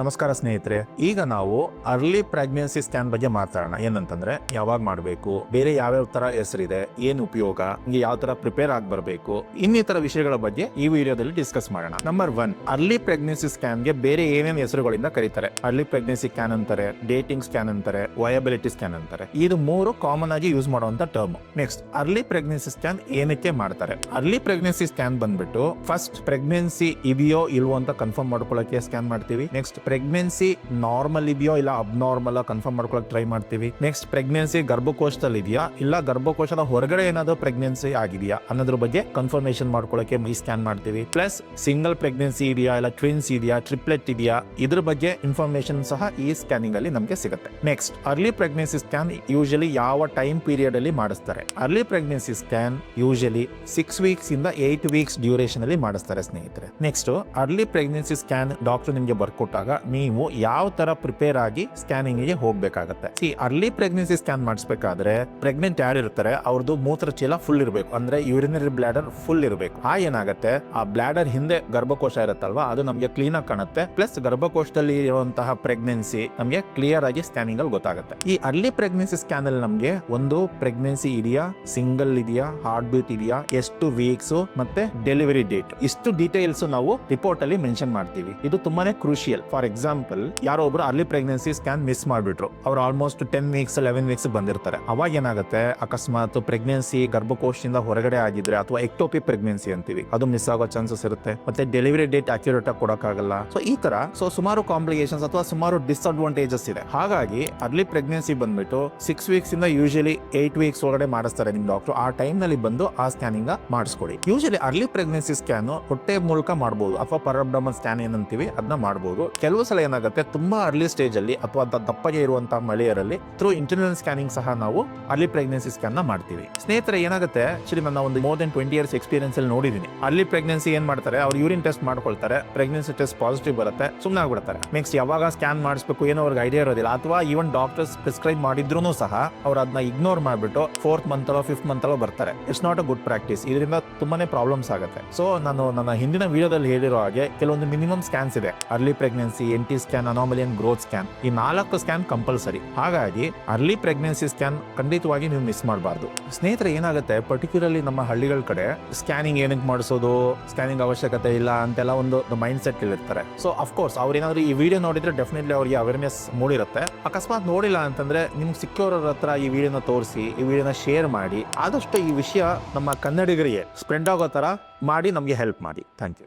ನಮಸ್ಕಾರ ಸ್ನೇಹಿತರೆ, ಈಗ ನಾವು ಅರ್ಲಿ ಪ್ರೆಗ್ನೆನ್ಸಿ ಸ್ಕ್ಯಾನ್ ಬಗ್ಗೆ ಮಾತಾಡೋಣ. ಏನಂತಂದ್ರೆ, ಯಾವಾಗ ಮಾಡಬೇಕು, ಬೇರೆ ಯಾವ್ಯಾವ ತರ ಹೆಸರಿದೆ, ಏನ್ ಉಪಯೋಗ ಯಾವ ತರ ಪ್ರಿಪೇರ್ ಆಗಿ ಬರಬೇಕು, ಇನ್ನಿತರ ವಿಷಯಗಳ ಬಗ್ಗೆ ಈ ವಿಡಿಯೋದಲ್ಲಿ ಡಿಸ್ಕಸ್ ಮಾಡೋಣ. ನಂಬರ್ ಒನ್ ಅರ್ಲಿ ಪ್ರೆಗ್ನೆನ್ಸಿ ಸ್ಕ್ಯಾನ್ಗೆ ಬೇರೆ ಏನೇನು ಹೆಸರುಗಳಿಂದ ಕರೀತಾರೆ? ಅರ್ಲಿ ಪ್ರೆಗ್ನೆನ್ಸಿ ಸ್ಕ್ಯಾನ್ ಅಂತಾರೆ ಡೇಟಿಂಗ್ ಸ್ಕ್ಯಾನ್ ಅಂತಾರೆ ವಯಬಿಲಿಟಿ ಸ್ಕ್ಯಾನ್ ಅಂತಾರೆ. ಇದು ಮೂರು ಕಾಮನ್ ಆಗಿ ಯೂಸ್ ಮಾಡುವಂತ term next early pregnancy scan ಏನಕ್ಕೆ ಮಾಡ್ತಾರೆ? ಅರ್ಲಿ ಪ್ರೆಗ್ನೆನ್ಸಿ ಸ್ಕ್ಯಾನ್ ಬಂದ್ಬಿಟ್ಟು ಫಸ್ಟ್ ಪ್ರೆಗ್ನೆನ್ಸಿ ಇದೆಯೋ ಇಲ್ವೋ ಅಂತ ಕನ್ಫರ್ಮ್ ಮಾಡ್ಕೊಳ್ಳೋಕೆ ಸ್ಕ್ಯಾನ್ ಮಾಡ್ತೀವಿ. ನೆಕ್ಸ್ಟ್ ಪ್ರೆಗ್ನೆನ್ಸಿ ನಾರ್ಮಲ್ ಇದೆಯೋ ಇಲ್ಲ ಅಬ್ನಾರ್ಮಲ್ ಕನ್ಫರ್ಮ್ ಮಾಡ್ಕೊಳಕ್ ಟ್ರೈ ಮಾಡ್ತೀವಿ. ನೆಕ್ಸ್ಟ್ ಪ್ರೆಗ್ನೆನ್ಸಿ ಗರ್ಭಕೋಶದಲ್ಲಿ ಇದೆಯಾ ಇಲ್ಲ ಗರ್ಭಕೋಶದ ಹೊರಗಡೆ ಏನಾದ್ರು ಪ್ರೆಗ್ನೆನ್ಸಿ ಆಗಿದೆಯಾ? ಅನ್ನೋದ್ರ ಬಗ್ಗೆ ಕನ್ಫರ್ಮೇಶನ್ ಮಾಡ್ಕೊಳ್ಳೋಕೆ ಮೈ ಸ್ಕ್ಯಾನ್ ಮಾಡ್ತೀವಿ. ಪ್ಲಸ್ ಸಿಂಗಲ್ ಪ್ರೆಗ್ನೆನ್ಸಿ ಇದೆಯಾ ಇಲ್ಲ ಟ್ವಿನ್ಸ್ ಇದೆಯಾ ಟ್ರಿಪ್ಲೆಟ್ ಇದೆಯಾ? ಇದ್ರ ಬಗ್ಗೆ ಇನ್ಫಾರ್ಮೇಶನ್ ಸಹ ಈ ಸ್ಕ್ಯಾನಿಂಗ್ ಅಲ್ಲಿ ನಮಗೆ ಸಿಗುತ್ತೆ. Next early pregnancy scan usually ಯಾವ ಟೈಮ್ ಪೀರಿಯಡ್ ಅಲ್ಲಿ ಮಾಡಿಸ್ತಾರೆ? Early pregnancy scan usually six weeks ಇಂದ ಏಟ್ ವೀಕ್ಸ್ ಡ್ಯೂರೇಷನ್ ಅಲ್ಲಿ ಮಾಡಿಸ್ತಾರೆ ಸ್ನೇಹಿತರೆ. Next early pregnancy scan doctor ನಿಮಗೆ ಬರ್ಕೊಟ್ಟಾಗ ನೀವು ಯಾವ ತರ ಪ್ರಿಪೇರ್ ಆಗಿ ಸ್ಕ್ಯಾನಿಂಗ್ಗೆ ಹೋಗ್ಬೇಕಾಗತ್ತೆ. ಸಿ ಅರ್ಲಿ ಪ್ರೆಗ್ನೆನ್ಸಿ ಸ್ಕ್ಯಾನ್ ಮಾಡಿಸ್ಬೇಕಾದ್ರೆ ಪ್ರೆಗ್ನೆಂಟ್ ಯಾರು ಇರ್ತಾರೆ ಅವ್ರದ್ದು ಮೂತ್ರ ಚೀಲ ಫುಲ್ ಇರಬೇಕು. ಅಂದ್ರೆ ಯೂರಿನರಿ ಬ್ಲಾಡರ್ ಫುಲ್ ಇರಬೇಕು. ಆ ಏನಾಗುತ್ತೆ? ಆ ಬ್ಲಾಡರ್ ಹಿಂದೆ ಗರ್ಭಕೋಶ ಇರುತ್ತಲ್ವಾ, ಅದು ನಮಗೆ ಕ್ಲೀನ್ ಆಗಿ ಕಾಣುತ್ತೆ. ಪ್ಲಸ್ ಗರ್ಭಕೋಶದಲ್ಲಿ ಇರುವಂತಹ ಪ್ರೆಗ್ನೆನ್ಸಿ ನಮಗೆ ಕ್ಲಿಯರ್ ಆಗಿ ಸ್ಕ್ಯಾನಿಂಗ್ ಅಲ್ಲಿ ಗೊತ್ತಾಗುತ್ತೆ. ಈ ಅರ್ಲಿ ಪ್ರೆಗ್ನೆನ್ಸಿ ಸ್ಕ್ಯಾನ್ ಅಲ್ಲಿ ನಮಗೆ ಒಂದು ಪ್ರೆಗ್ನೆನ್ಸಿ ಇದೆಯಾ ಸಿಂಗಲ್ ಇದೆಯಾ ಹಾರ್ಟ್ ಬೀಟ್ ಇದೆಯಾ, ಎಷ್ಟು ವೀಕ್ಸ್ ಮತ್ತೆ ಡೆಲಿವರಿ ಡೇಟ್ ಇಷ್ಟು ಡೀಟೇಲ್ಸ್ ನಾವು ರಿಪೋರ್ಟ್ ಅಲ್ಲಿ ಮೆನ್ಷನ್ ಮಾಡ್ತೀವಿ. ಇದು ತುಂಬಾನೇ ಕ್ರೂಷಿಯಲ್ ಫಾರ್ ಎಕ್ಸಾಂಪಲ್, ಯಾರೋ ಒಬ್ರು ಅರ್ಲಿ ಪ್ರೆಗ್ನೆನ್ಸಿ ಸ್ಕ್ಯಾನ್ ಮಿಸ್ ಮಾಡಿಬಿಟ್ರು. ಅವ್ರು almost ten weeks eleven weeks ಬಂದಿರ್ತಾರೆ. ಅವಾಗ ಏನಾಗುತ್ತೆ? ಅಕಸ್ಮಾತ್ ಪ್ರೆಗ್ನೆನ್ಸಿ ಗರ್ಭಕೋಶದಿಂದ ಹೊರಗಡೆ ಆಗಿದ್ರೆ ಅಥವಾ ಎಕ್ಟೋಪಿ ಪ್ರೆಗ್ನೆನ್ಸಿ ಅಂತೀವಿ, ಅದು ಮಿಸ್ ಆಗೋ ಚಾನ್ಸಸ್ ಇರುತ್ತೆ. ಮತ್ತೆ ಡೆಲಿವರಿ ಡೇಟ್ ಅಕ್ಯುರೇಟ್ ಆಗಿ ಕೊಡಕ್ಕಾಗಲ್ಲ. ಸೊ ಈ ತರ ಸೊ ಸುಮಾರು ಕಾಂಪ್ಲಿಕೇಶನ್ಸ್ ಅಥವಾ ಸುಮಾರು ಡಿಸ್ಅಡ್ವಾಂಟೇಜಸ್ ಇದೆ. ಹಾಗಾಗಿ ಅರ್ಲಿ ಪ್ರೆಗ್ನೆನ್ಸಿ ಬಂದ್ಬಿಟ್ಟು ಸಿಕ್ಸ್ ವೀಕ್ಸ್ ಇಂದ ಯೂಶಲಿ ಏಟ್ ವೀಕ್ಸ್ ಒಳಗಡೆ ಮಾಡಿಸ್ತಾರೆ ನಿಮ್ ಡಾಕ್ಟರ್ ಆ ಟೈಮ್ನಲ್ಲಿ ಬಂದು ಆ ಸ್ಕ್ಯಾನಿಂಗ್ ಮಾಡಿಸ್ಕೊಡಿ. ಯೂಶಲಿ ಅರ್ಲಿ ಪ್ರೆಗ್ನೆನ್ಸಿ ಸ್ಕ್ಯಾನ್ ಹೊಟ್ಟೆ ಮೂಲಕ ಮಾಡಬಹುದು ಅಥವಾ ಪರಬ್ಡಮನ್ ಸ್ಕ್ಯಾನ್ ಏನಂತೀವಿ ಅದನ್ನ ಮಾಡಬಹುದು ಸಲ ಏನಾಗುತ್ತೆ ತುಂಬಾ ಅರ್ಲಿ ಸ್ಟೇಜ್ ಅಲ್ಲಿ ಅಥವಾ ದಪ್ಪಗೆ ಇರುವಂತಹ ಮಳೆಯರಲ್ಲಿ ಥ್ರೂ ಇಂಟರ್ನಲ್ ಸ್ಕ್ಯಾನಿಂಗ್ ಸಹ ನಾವು ಅರ್ಲಿ ಪ್ರೆಗ್ನೆನ್ಸಿ ಸ್ಕ್ಯಾನ್ ಮಾಡ್ತೀವಿ. ಸ್ನೇಹಿತರೆ, ಏನಾಗುತ್ತೆ? ಆಕ್ಚುಲಿ ನನ್ನ ಒಂದು more than twenty years experience ಅಲ್ಲಿ ನೋಡಿದೀನಿ. ಅರ್ಲಿ ಪ್ರೆಗ್ನೆನ್ಸಿ ಏನ್ ಮಾಡ್ತಾರೆ? ಅವ್ರು ಯೂರಿನ್ ಟೆಸ್ಟ್ ಮಾಡ್ಕೊಳ್ತಾರೆ ಪ್ರೆಗ್ನೆನ್ಸಿ ಟೆಸ್ಟ್ ಪಾಸಿಟಿವ್ ಬರುತ್ತೆ ಸುಮ್ಮನೆ ಆಗ್ಬಿಡ್ತಾರೆ. ನೆಕ್ಸ್ಟ್ ಯಾವಾಗ ಸ್ಕ್ಯಾನ್ ಮಾಡಿಸ್ಬೇಕು ಏನೋ ಅವ್ರಿಗೆ ಐಡಿಯಾ ಇರೋದಿಲ್ಲ. ಅಥವಾ ಈವನ್ ಡಾಕ್ಟರ್ಸ್ ಪ್ರಿಸ್ಕ್ರೈಬ್ ಮಾಡಿದ್ರು ಸಹ ಅವ್ರು ಅದನ್ನ ಇಗ್ನೋರ್ ಮಾಡ್ಬಿಟ್ಟು ಫೋರ್ತ್ ಮಂತ್ ಅಲ್ಲೋ ಫಿಫ್ತ್ ಮಂತ್ ಅಲ್ಲೋ ಬರ್ತಾರೆ. It's not a good practice ಇದರಿಂದ ತುಂಬಾನೇ ಪ್ರಾಬ್ಲಮ್ಸ್ ಆಗುತ್ತೆ. ಸೊ ನಾನು ನನ್ನ ಹಿಂದಿನ ವಿಡಿಯೋದಲ್ಲಿ ಹೇಳಿರೋ ಹಾಗೆ ಕೆಲವೊಂದು ಮಿನಿಮಮ್ ಸ್ಕ್ಯಾನ್ಸ್ ಇದೆ. Early pregnancy N T scan ಅನಾಮಲಿಯನ್ growth scan ಈ ನಾಲ್ಕು ಸ್ಕ್ಯಾನ್ ಕಂಪಲ್ಸರಿ ಹಾಗಾಗಿ ಅರ್ಲಿ ಪ್ರೆಗ್ನೆನ್ಸಿ ಸ್ಕ್ಯಾನ್ ಖಂಡಿತವಾಗಿ ನೀವು ಮಿಸ್ ಮಾಡಬಾರ್ದು. ಸ್ನೇಹಿತರೆ, ಏನಾಗುತ್ತೆ? ಪರ್ಟಿಕ್ಯುಲರ್ಲಿ ನಮ್ಮ ಹಳ್ಳಿಗಳ ಕಡೆ ಸ್ಕ್ಯಾನಿಂಗ್ ಏನಕ್ಕೆ ಮಾಡಿಸೋದು ಸ್ಕ್ಯಾನಿಂಗ್ ಅವಶ್ಯಕತೆ ಇಲ್ಲ ಅಂತೆಲ್ಲ ಒಂದು ಮೈಂಡ್ ಸೆಟ್ ಇರ್ತಾರೆ ಸೊ ಅಫ್ಕೋರ್ಸ್ ಅವ್ರು ಏನಾದ್ರು ಈ ವಿಡಿಯೋ ನೋಡಿದ್ರೆ ಡೆಫಿನೆಟ್ಲಿ ಅವರಿಗೆ ಅವೇರ್ನೆಸ್ ಮೂಡಿರುತ್ತೆ. ಅಕಸ್ಮಾತ್ ನೋಡಿಲ್ಲ ಅಂತಂದ್ರೆ ನಿಮ್ಗೆ ಸಿಕ್ಕೋರ ಹತ್ರ ಈ ವಿಡಿಯೋನ ತೋರಿಸಿ, ಈ ವಿಡಿಯೋನ ಶೇರ್ ಮಾಡಿ, ಆದಷ್ಟು ಈ ವಿಷಯ ನಮ್ಮ ಕನ್ನಡಿಗರಿಗೆ ಸ್ಪ್ರೆಡ್ ಆಗೋ ತರ ಮಾಡಿ, ನಮಗೆ ಹೆಲ್ಪ್ ಮಾಡಿ. Thank you